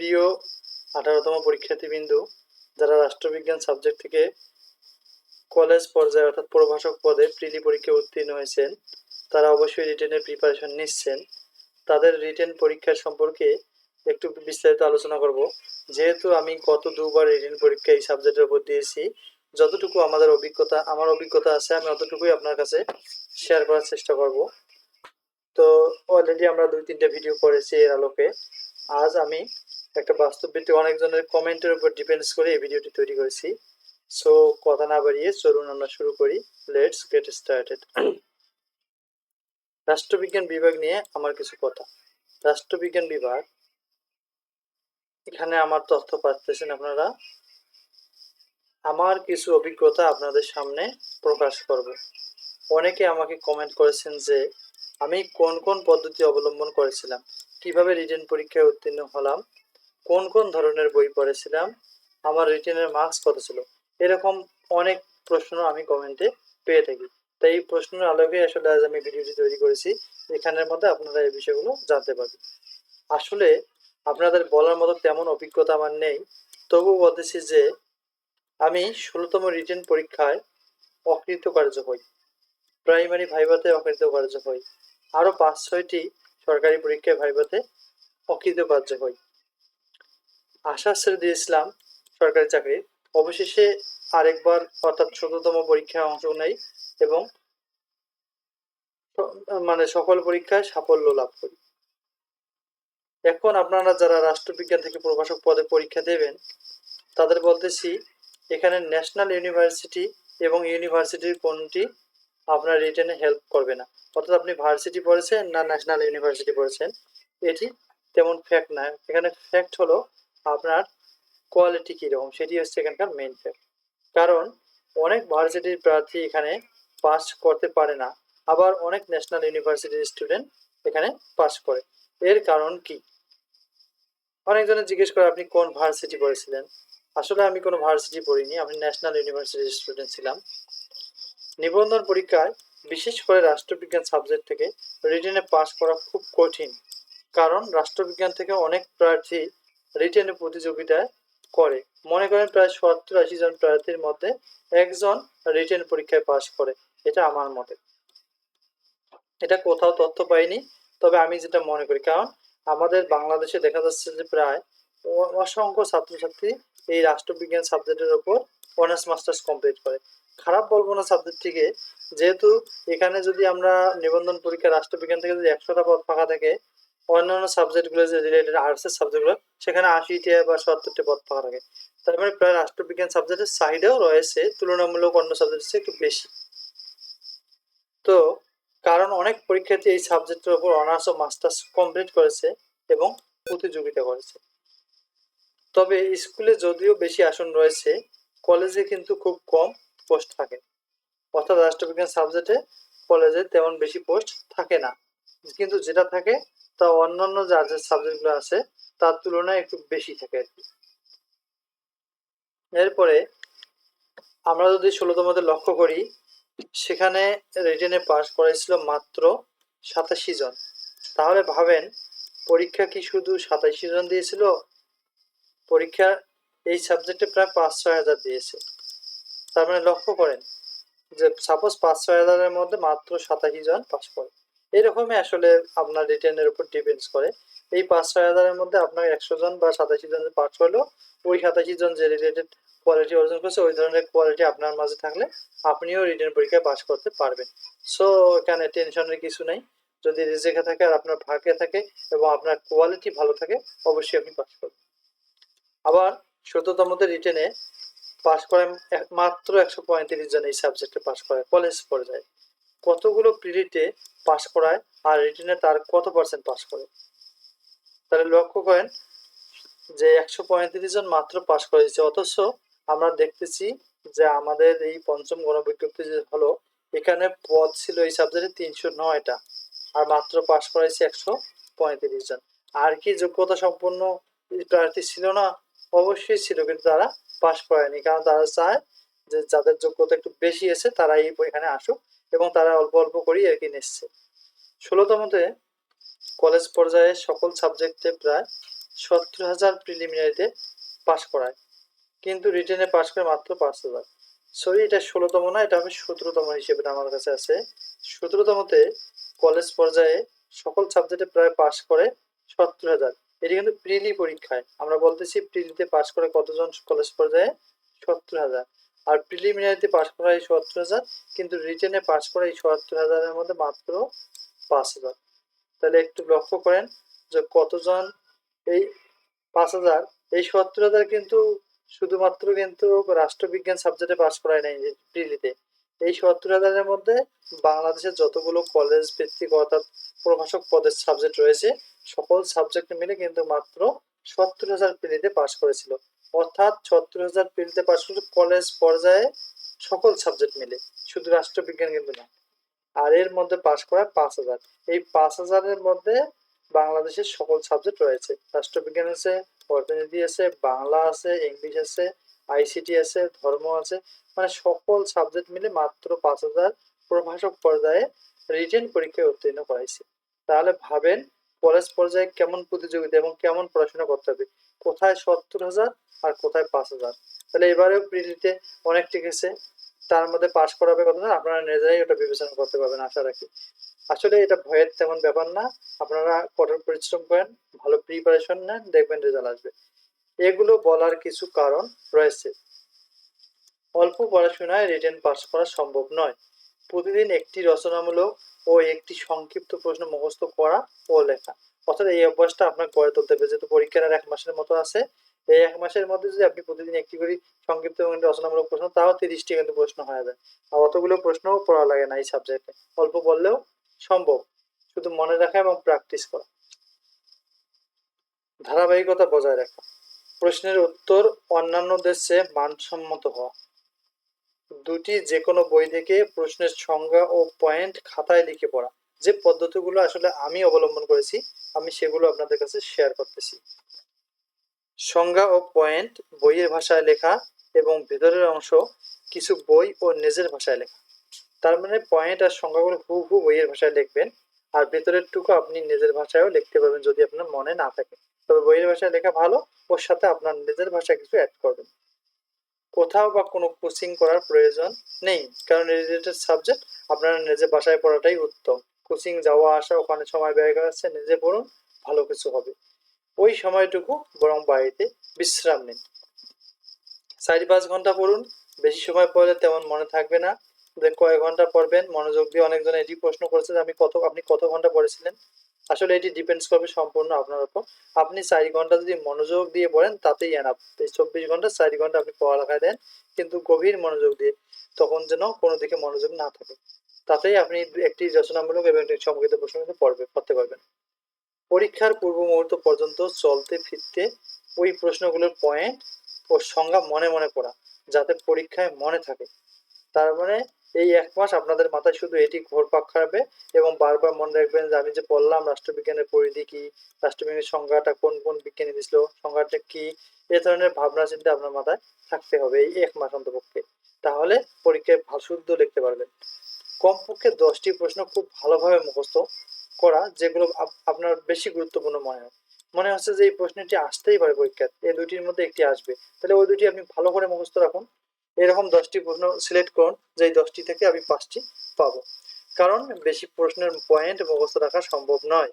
প্রিয় আঠারোতম পরীক্ষার্থীবৃন্দু, যারা রাষ্ট্রবিজ্ঞান সাবজেক্ট থেকে কলেজ পর্যায়ে অর্থাৎ প্রভাষক পদে প্রিলি পরীক্ষায় উত্তীর্ণ হয়েছেন, তারা অবশ্যই রিটেনের প্রিপারেশন নিচ্ছেন। তাদের রিটেন পরীক্ষার সম্পর্কে একটু বিস্তারিত আলোচনা করব। যেহেতু আমি গত দুবার রিটেন পরীক্ষা এই সাবজেক্টের উপর দিয়েছি, যতটুকু আমাদের অভিজ্ঞতা, আমার অভিজ্ঞতা আছে, আমি অতটুকুই আপনার কাছে শেয়ার করার চেষ্টা করব। তো অলরেডি আমরা দুই তিনটে ভিডিও করেছি এর আলোকে। আজ আমি একটা বাস্তব ভিত্তিক অনেকজনের কমেন্টের উপর ডিপেন্ডস করে এই ভিডিওটি তৈরি করেছি। সো কথা না বাড়িয়ে চলুন আমরা শুরু করি। লেটস গেট স্টার্টেড রাষ্ট্রবিজ্ঞান বিভাগ নিয়ে আমার কিছু কথা। রাষ্ট্রবিজ্ঞান বিভাগ, এখানে আমার তথ্য পাচ্ছেন আপনারা। আমার কিছু অভিজ্ঞতা আপনাদের সামনে প্রকাশ করব। অনেকে আমাকে কমেন্ট করেছেন যে, আমি কোন কোন পদ্ধতি অবলম্বন করেছিলাম? কীভাবে রিটেন পরীক্ষায় উত্তীর্ণ হলাম? কোন কোন ধরনের বই পড়েছিলাম, আমার রিটেনের মার্কস কত ছিল? এরকম অনেক প্রশ্ন আমি কমেন্টে পেয়ে থাকি। তাই এই প্রশ্নের আলোকে আসলে আজ আমি ভিডিওটি তৈরি করেছি। এখানের মধ্যে আপনারা এই বিষয়গুলো জানতে পারবেন। আসলে আপনাদের বলার মতো তেমন অভিজ্ঞতা আমার নেই। তবু বলতেছি যে, আমি ষোলোতম রিটেন পরীক্ষায় অকৃতকার্য হই। প্রাইমারি ভাইভাতে অকৃতকার্য হই। আরও পাঁচ ছয়টি সরকারি পরীক্ষায় ভাইভাতে অকৃতকার্য হই। আশা ছেড়ে দিয়েছিলাম সরকারি চাকরি। অবশেষে আরেকবার অর্থাৎ চোদ্দতম পরীক্ষায় অংশ নেই এবং মানে সকল পরীক্ষায় সাফল্য লাভ করি। এখন আপনারা যারা রাষ্ট্রবিজ্ঞান থেকে প্রভাষক পদে পরীক্ষা দেবেন, তাদের বলতেছি, এখানে ন্যাশনাল ইউনিভার্সিটি এবং ইউনিভার্সিটির কোনটি আপনার রিটেনে হেল্প করবে না। অর্থাৎ আপনি ভার্সিটি পড়েছেন না ন্যাশনাল ইউনিভার্সিটি পড়েছেন, এটি তেমন ফ্যাক্ট না। এখানে ফ্যাক্ট হলো আপনার কোয়ালিটি কীরকম? সেটি হচ্ছে এখানকার মেইন ফ্যাক্ট কারণ অনেক ভার্সিটির প্রার্থী এখানে পাস করতে পারে না, আবার অনেক ন্যাশনাল ইউনিভার্সিটির স্টুডেন্ট এখানে পাস করে। এর কারণ কি? অনেকজনে জিজ্ঞেস করে, আপনি কোন ভার্সিটি পড়েছিলেন? আসলে আমি কোনো ভার্সিটি পড়িনি, আমি ন্যাশনাল ইউনিভার্সিটির স্টুডেন্ট ছিলাম। নিবন্ধন পরীক্ষায় বিশেষ করে রাষ্ট্রবিজ্ঞান সাবজেক্ট থেকে রিটেনে পাস করা খুব কঠিন। কারণ রাষ্ট্রবিজ্ঞান থেকে অনেক প্রার্থী রিটেনে প্রতিযোগিতায় করে। মনে করেন প্রায় সত্তর আশি জন প্রার্থীর মধ্যে একজন রিটেন পরীক্ষায় পাস করে, এটা আমার মতে। এটা কোথাও তথ্য পাইনি, তবে আমি যেটা মনে করি, কারণ আমাদের বাংলাদেশে দেখা যাচ্ছে যে প্রায় অসংখ্য ছাত্রছাত্রী এই রাষ্ট্রবিজ্ঞান সাবজেক্টের ওপর অনার্স, মাস্টার্স কমপ্লিট করে। খারাপ বলব না সাবজেক্টটিকে যেহেতু এখানে যদি আমরা নিবন্ধন পরীক্ষা রাষ্ট্রবিজ্ঞান থেকে যদি একশোটা পদ ফাঁকা থাকে অন্যান্য সাবজেক্টগুলো যে রিলেটেড আর্টসের সাবজেক্টগুলো সেখানে আশিটা বা সত্তরটা পদ ফাঁকা থাকে তার মানে প্রায় রাষ্ট্রবিজ্ঞান সাবজেক্টের চাহিদাও রয়েছে, তুলনামূলক অন্য সাবজেক্টের একটু বেশি। তো কারণ অনেক পরীক্ষার্থী এই সাবজেক্টের উপর অনার্স ও মাস্টার্স কমপ্লিট করেছে এবং প্রতিযোগিতা করেছে। তবে স্কুলে যদিও বেশি আসন রয়েছে কলেজে কিন্তু খুব কম পোস্ট থাকে। অর্থাৎ রাষ্ট্রবিজ্ঞান সাবজেক্টে কলেজে তেমন বেশি পোস্ট থাকে না। কিন্তু যেটা থাকে তা অন্যান্য যে আর্টসের সাবজেক্টগুলো আছে, তার তুলনায় একটু বেশি থাকে আর কি। এরপরে আমরা যদি ষোলোতমতে লক্ষ্য করি, সেখানে রিটেনে পাস করাইছিল মাত্র সাতাশি জন। তাহলে ভাবেন, পরীক্ষা কি শুধু সাতাশি জন দিয়েছিল? পরীক্ষা এই সাবজেক্টে প্রায় পাঁচ ছয় হাজার দিয়েছে। তার মানে লক্ষ্য করেন যে সাপোজ পাঁচ ছয় হাজারের মধ্যে মাত্র সাতাশি জন পাস করে। এরকমই আসলে আপনার রিটেনের উপর ডিপেন্ডস করে। এই পাঁচ ছয় হাজারের মধ্যে আপনার একশো জন বা সাতাশি জন যে পাস করল, ওই সাতাশি জন যে রিলেটেড কোয়ালিটি অর্জন করছে, ওই ধরনের কোয়ালিটি আপনার মাঝে থাকলে আপনিও রিটেন পরীক্ষায় পাস করতে পারবেন। সো এখানে টেনশনের কিছু নেই। যদি রিজেকে থাকে আর আপনার ভাগ্যে থাকে এবং আপনার কোয়ালিটি ভালো থাকে, অবশ্যই আপনি পাস করবেন। আবার চোদ্দতমতে রিটেনে পাস করেন মাত্র একশো পঁয়ত্রিশ জন এই সাবজেক্টে পাস করে কলেজ পর্যায়ে। কতগুলো পিরিটে পাস করায় আর রিটেনে তার কত পার্সেন্ট পাস করে? তাহলে লক্ষ্য করেন যে একশো পঁয়ত্রিশ জন মাত্র পাস করেছে, অথচ আমরা দেখতেছি যে আমাদের এই পঞ্চম গণবিজ্ঞপ্তি যে হলো, এখানে পদ ছিল এই সাবজেক্টে তিনশো নয়টা আর মাত্র পাস করাইছে একশো পঁয়ত্রিশ জন। আর কি যোগ্যতা সম্পন্ন প্রার্থী ছিল না? অবশ্যই ছিল, কিন্তু তারা পাস করায়নি কারণ তারা চায় যে যাদের যোগ্যতা একটু বেশি আছে তারা এই এখানে আসুক। এবং তারা অল্প অল্প করেই কি নিচ্ছে ষোলোতমতে কলেজ পর্যায়ে সকল সাবজেক্টে প্রায় সত্তর হাজার প্রিলিমিনারিতে পাশ করায়। কিন্তু রিটেনে পাশ করে মাত্র পাঁচ হাজার। সরি এটা ষোলোতম না, এটা হবে সতেরোতম হিসেবে আমার কাছে আছে। সতেরোতমতে কলেজ পর্যায়ে সকল সাবজেক্টে প্রায় পাশ করে সত্তর হাজার। এটি কিন্তু প্রিলি পরীক্ষায়। আমরা বলতেছি প্রিলিতে পাশ করে কতজন কলেজ পর্যায়ে? সত্তর হাজার। আর প্রিলিমিনারিতে পাশ করা এই সত্তর হাজার, কিন্তু রিটেনে পাশ করা এই সত্তর হাজারের মধ্যে মাত্র পাঁচ হাজার। তাহলে একটু লক্ষ্য করেন যে কতজন এই পাঁচ হাজার, এই সত্তর হাজার কিন্তু শুধুমাত্র কিন্তু রাষ্ট্রবিজ্ঞান সাবজেক্টে পাশ করায় নাই প্রিলিতে এই সত্তর হাজারের মধ্যে বাংলাদেশের যতগুলো কলেজ ভিত্তিক অর্থাৎ প্রভাষক পদের সাবজেক্ট রয়েছে, সকল সাবজেক্ট মিলে কিন্তু মাত্র সত্তর হাজার প্রিলিতে পাশ করেছিল। অর্থাৎ সত্তর হাজার প্রিলিতে পাশ করেছিল কলেজ পর্যায়ে সকল সাবজেক্ট মিলে, শুধু রাষ্ট্রবিজ্ঞান কিন্তু না। আর এর মধ্যে পাশ করা পাঁচ হাজার। এই পাঁচ হাজারের মধ্যে বাংলাদেশের সকল সাবজেক্ট রয়েছে। রাষ্ট্রবিজ্ঞান আছে, অর্থনীতি আছে, বাংলা আছে, ইংলিশ আছে আইসিটি আছে, ধর্ম আছে। মানে সকল সাবজেক্ট মিলে মাত্র পাঁচ হাজার প্রভাষক পর্যায়ে রিটেন পরীক্ষায় উত্তীর্ণ করাইছে তাহলে ভাবেন কলেজ পর্যায়ে কেমন প্রতিযোগিতা এবং কেমন পড়াশোনা করতে হবে? কোথায় সত্তর হাজার আর কোথায় পাঁচ হাজার। তাহলে এবারেও প্রিলিতে অনেক টিকেছে তার মধ্যে পাশ করাবে না, আপনারা নিজেরাই ওটা বিবেচনা করতে পারবেন আশা রাখি। আসলে এটা ভয়ের তেমন ব্যাপার না, আপনারা কঠোর পরিশ্রম করেন, ভালো প্রিপারেশন নেন, দেখবেন রেজাল্ট আসবে। এগুলো বলার কিছু কারণ রয়েছে। অল্প পড়াশোনায় রিটেন পাস করা সম্ভব নয়। প্রতিদিন একটি রচনামূলক ও একটি সংক্ষিপ্ত প্রশ্ন মুখস্থ করা ও লেখা। অর্থাৎ এই অভ্যাসটা আপনার গড়ে তুলতে হবে। যেহেতু পরীক্ষার আর এক মাসের মতো আছে, এই এক মাসের মধ্যে যদি আপনি প্রতিদিন একটি করে সংক্ষিপ্ত এবং রচনামূলক প্রশ্ন, তাও তিরিশটি কিন্তু প্রশ্ন হয়ে যাবে আর অতগুলো প্রশ্নও পড়া লাগে না এই সাবজেক্টে অল্প পড়লেও সম্ভব। শুধু মনে রাখা এবং প্র্যাকটিস করা। ধারাবাহিকতা বজায় রাখা। প্রশ্নের উত্তর অন্যান্য দেশে মানসম্মত হওয়া। দুটি যে কোনো বই থেকে প্রশ্নের সংজ্ঞা ও পয়েন্ট খাতায় লিখে পড়া। যে পদ্ধতিগুলো আসলে আমি অবলম্বন করেছি, আমি সেগুলো আপনাদের কাছে শেয়ার করতেছি। সংজ্ঞা ও পয়েন্ট বইয়ের ভাষায় লেখা এবং ভেতরের অংশ কিছু বই ও নিজের ভাষায় লেখা। তার মানে পয়েন্ট আর সংজ্ঞাগুলো হু হু বইয়ের ভাষায় লিখবেন আর ভেতরের টুকু আপনি নিজের ভাষায়ও লিখতে পারবেন যদি আপনার মনে না থাকে। তবে বইয়ের ভাষায় লেখা ভালো ওর সাথে আপনার নিজের ভাষায় কিছু অ্যাড করবেন। কোথাও বা কোনো কোচিং করার প্রয়োজন নেই, কারণ রিলেটেড সাবজেক্ট আপনারা নিজের বাসায় পড়াটাই উত্তম। কোচিং যাওয়া আসা, ওখানে সময় ব্যয় করাচ্ছে, নিজে পড়ুন, ভালো কিছু হবে। ওই সময়টুকু বরং বাড়িতে বিশ্রাম নিন। চারি পাঁচ ঘণ্টা পড়ুন, বেশি সময় পড়লে তেমন মনে থাকবে না। যে কয়েক ঘণ্টা পড়বেন, মনোযোগ দিয়ে অনেকজন এটি প্রশ্ন করেছে যে, আমি কত, আপনি কত ঘণ্টা পড়েছিলেন? আসলে এটি ডিপেন্ডস করবে সম্পূর্ণ আপনার উপর। আপনি চারি ঘণ্টা যদি মনোযোগ দিয়ে পড়েন, তাতেই এনাফ এই চব্বিশ ঘণ্টা, চারি ঘণ্টা আপনি পড়ালেখায় দেন, কিন্তু গভীর মনোযোগ দিয়ে, তখন যেন কোনো দিকে মনোযোগ না থাকে। তাতেই আপনি একটি রচনামূলক এবং একটি সংগীত প্রশ্ন পড়বে, পড়তে পারবেন। পরীক্ষার পূর্ব মুহূর্ত পর্যন্ত চলতে ফিরতে ওই প্রশ্নগুলোর পয়েন্ট ও সংজ্ঞা মনে মনে পড়া, যাতে পরীক্ষায় মনে থাকে। তার মানে এই এক মাস আপনাদের মাথায় শুধু এটি ঘোরপাক খাবে এবং বারবার মনে রাখবেন যে আমি যে পড়লাম রাষ্ট্রবিজ্ঞানের পরিধি কি, রাষ্ট্রবিজ্ঞানের সংজ্ঞাটা কোন কোন বিজ্ঞানী দিছিল সংজ্ঞাটা কি, এ ধরনের ভাবনা চিন্তা আপনার মাথায় থাকতে হবে এই এক মাস অন্তপক্ষে। তাহলে পরীক্ষায় ভালো শুদ্ধ লিখতে পারবেন। কমপক্ষে দশটি প্রশ্ন খুব ভালোভাবে মুখস্থ করা, যেগুলো আপ- আপনার বেশি গুরুত্বপূর্ণ মনে হয়। মনে হচ্ছে যে এই প্রশ্নটি আসতেই পারে পরীক্ষায়, এই দুটির মধ্যে একটি আসবে। তাহলে ওই দুটি আপনি ভালো করে মুখস্থ রাখুন। এরকম দশটি প্রশ্ন সিলেক্ট করুন, যে এই দশটি থেকে আমি পাঁচটি পাবো। কারণ বেশি প্রশ্নের পয়েন্ট মুখস্থ রাখা সম্ভব নয়।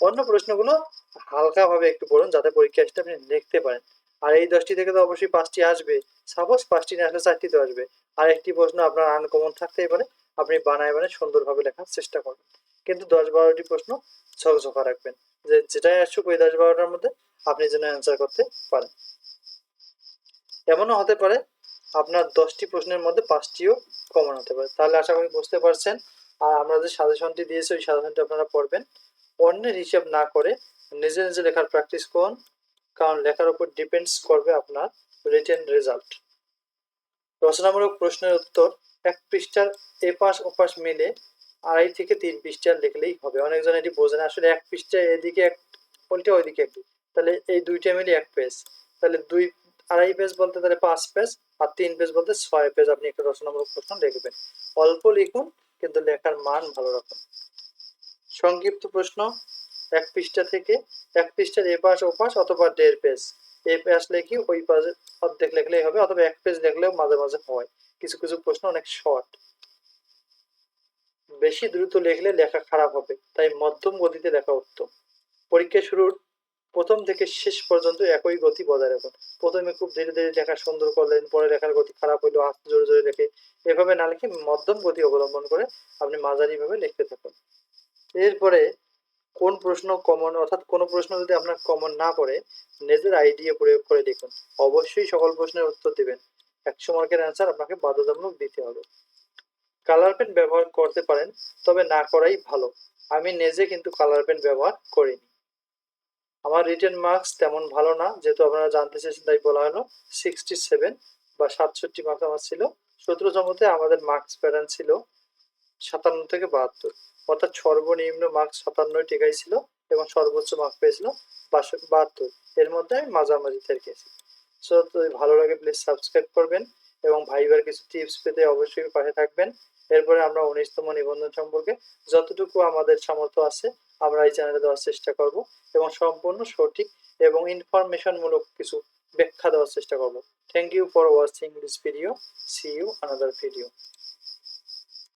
অন্য প্রশ্নগুলো হালকাভাবে একটু পড়ুন, যাতে পরীক্ষা আসতে আপনি লিখতে পারেন। আর এই দশটি থেকে তো অবশ্যই পাঁচটি আসবে। সাপোজ পাঁচটি না আসলে চারটি তো আসবে। আর একটি প্রশ্ন আপনার আনকমন থাকতেই পারে। আপনি বানায় বানায় সুন্দরভাবে লেখার চেষ্টা করবেন। কিন্তু দশ বারোটি প্রশ্ন ঝকঝকা রাখবেন। যে যেটাই আসুক ওই দশ বারোটার মধ্যে আপনি যেন অ্যান্সার করতে পারেন। এমনও হতে পারে আপনার দশটি প্রশ্নের মধ্যে পাঁচটিও কমন হতে পারে। তাহলে আশা করি বুঝতে পারছেন। আর আমরা যে সাজেশনটি দিয়েছি, ওই সাজেশনটি আপনারা পড়বেন। অন্যের হিসাব না করে নিজে নিজে লেখার প্র্যাকটিস করুন। কারণ লেখার উপর ডিপেন্ডস করবে আপনার রিটেন রেজাল্ট রচনামূলক প্রশ্নের উত্তর এক পৃষ্ঠার এপাশ ওপাশ মিলে আড়াই থেকে তিন পৃষ্ঠার লিখলেই হবে। অনেকজন এটি বোঝে না। আসলে এক পৃষ্ঠা এদিকে এক, উল্টে ওইদিকে একটি তাহলে এই দুইটা মিলে এক পেজ। তাহলে দুই, আড়াই পেজ বলতে তাহলে পাঁচ পেজ আর তিন পেজ বলতে ছয় পেজ। আপনি একটা রচনামূলক প্রশ্ন লিখবেন অল্প লিখুন, কিন্তু লেখার মান ভালো রাখুন। সংক্ষিপ্ত প্রশ্ন, এক পৃষ্ঠা থেকে এক পৃষ্ঠার এপাশ ওপাশ অথবা দেড় পেজ। এ পাশ লেখি ওই পাশে অর্ধেক লিখলেই হবে অথবা এক পেজ লিখলেও মাঝে মাঝে হয়। কিছু কিছু প্রশ্ন অনেক শর্ট বেশি দ্রুত লিখলে লেখা খারাপ হবে, তাই মধ্যম গতিতে লেখা উত্তম। পরীক্ষা শুরুর প্রথম থেকে শেষ পর্যন্ত একই গতি বজায় রাখুন। প্রথমে খুব ধীরে ধীরে লেখা সুন্দর করলেন, পরে লেখার গতি খারাপ হইল আস্তে জোরে জোরে লেখে এভাবে না লিখে মধ্যম গতি অবলম্বন করে আপনি মাঝারি ভাবে লিখতে থাকুন। এরপরে কোন প্রশ্ন কমন অর্থাৎ কোনো প্রশ্ন যদি আপনার কমন না পড়ে, নিজের আইডিয়া প্রয়োগ করে দেখুন। অবশ্যই সকল প্রশ্নের উত্তর দিবেন। একশো মার্কের অ্যান্সার আপনাকে বাধ্যতামূলক দিতে হবে। কালার পেন ব্যবহার করতে পারেন, তবে না করাই ভালো। আমি নিজে কিন্তু কালার পেন ব্যবহার করিনি। আমার রিটেন মার্কস তেমন ভালো না, যেহেতু আপনারা জানতে চেয়েছেন তাই বলা হলো। সিক্সটি সেভেন বা সাতষট্টি মার্কস আমার ছিল। সতেরো জমতে আমাদের মার্কস প্যাটার্ন ছিল সাতান্ন থেকে বাহাত্তর। অর্থাৎ সর্বনিম্ন মার্কস সাতান্নই টিকাই ছিল এবং সর্বোচ্চ মার্ক পেয়েছিল বাহাত্তর। এর মধ্যে আমি মাঝামাঝি থেকেছি সো যদি ভালো লাগে প্লিজ সাবস্ক্রাইব করবেন এবং ভাইবার কিছু টিপস পেতে অবশ্যই পাশে থাকবেন। এরপরে আমরা উনিশতম নিবন্ধন সম্পর্কে যতটুকু আমাদের সামর্থ্য আছে, আমরা এই চ্যানেলে দেওয়ার চেষ্টা করব এবং সম্পূর্ণ সঠিক এবং ইনফরমেশন মূলক কিছু ব্যাখ্যা দেওয়ার চেষ্টা করব। Thank you for watching this video see you another video